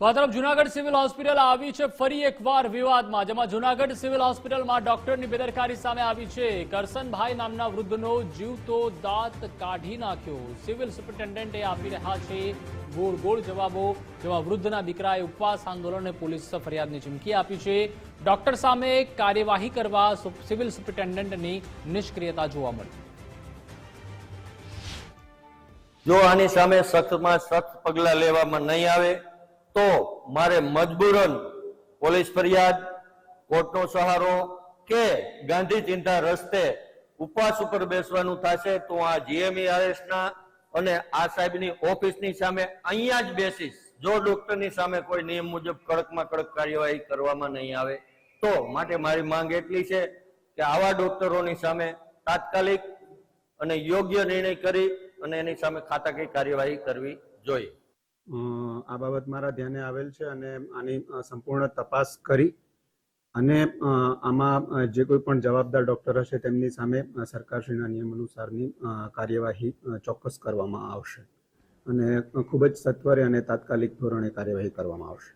તો આ તરફ જુનાગઢ સિવિલ હોસ્પિટલ આવી છે ફરી એકવાર વિવાદમાં, જેમાં જુનાગઢ સિવિલ હોસ્પિટલમાં ડોક્ટરની બેદરકારી સામે આવી છે. કરસનભાઈ નામના વૃદ્ધનો જીવતો દાંત કાઢી નાખ્યો. સિવિલ સુપ્રિન્ટેન્ડન્ટે આપી રહ્યા છે ગોળ ગોળ જવાબો, જેમાં વૃદ્ધના દીકરાએ ઉપવાસ આંદોલનને પોલીસ ફરિયાદની ચીમકી આપી છે. ડોક્ટર સામે કાર્યવાહી કરવા સિવિલ સુપ્રિન્ટેન્ડન્ટની નિષ્ક્રિયતા જોવા મળી. જો આની સામે સખ્તમાં સખ્ત પગલાં લેવામાં નહીં આવે તો મારે મજબૂરન પોલીસ ફરિયાદ, કોર્ટનો સહારો કે ગાંધી ચિંતા રસ્તે ઉપવાસ ઉપર બેસવાનું થશે તો આ જીએમઈ આરએસના અને આ સાહેબની ઓફિસની સામે અહીંયા જ બેસીશ. જો ડોક્ટરની સામે કોઈ નિયમ મુજબ કડકમાં કડક કાર્યવાહી કરવામાં નહીં આવે, તો માટે મારી માંગ એટલી છે કે આવા ડોક્ટરોની સામે તાત્કાલિક અને યોગ્ય નિર્ણય કરી અને એની સામે ખાતાકીય કાર્યવાહી કરવી જોઈએ. આ બાબત મારા ધ્યાને આવેલ છે અને આની સંપૂર્ણ તપાસ કરી અને આમાં જે કોઈ પણ જવાબદાર ડોક્ટર હશે તેમની સામે સરકારશ્રીના નિયમ અનુસારની કાર્યવાહી ચોક્કસ કરવામાં આવશે અને ખૂબ જ સત્વરે અને તાત્કાલિક ધોરણે કાર્યવાહી કરવામાં આવશે.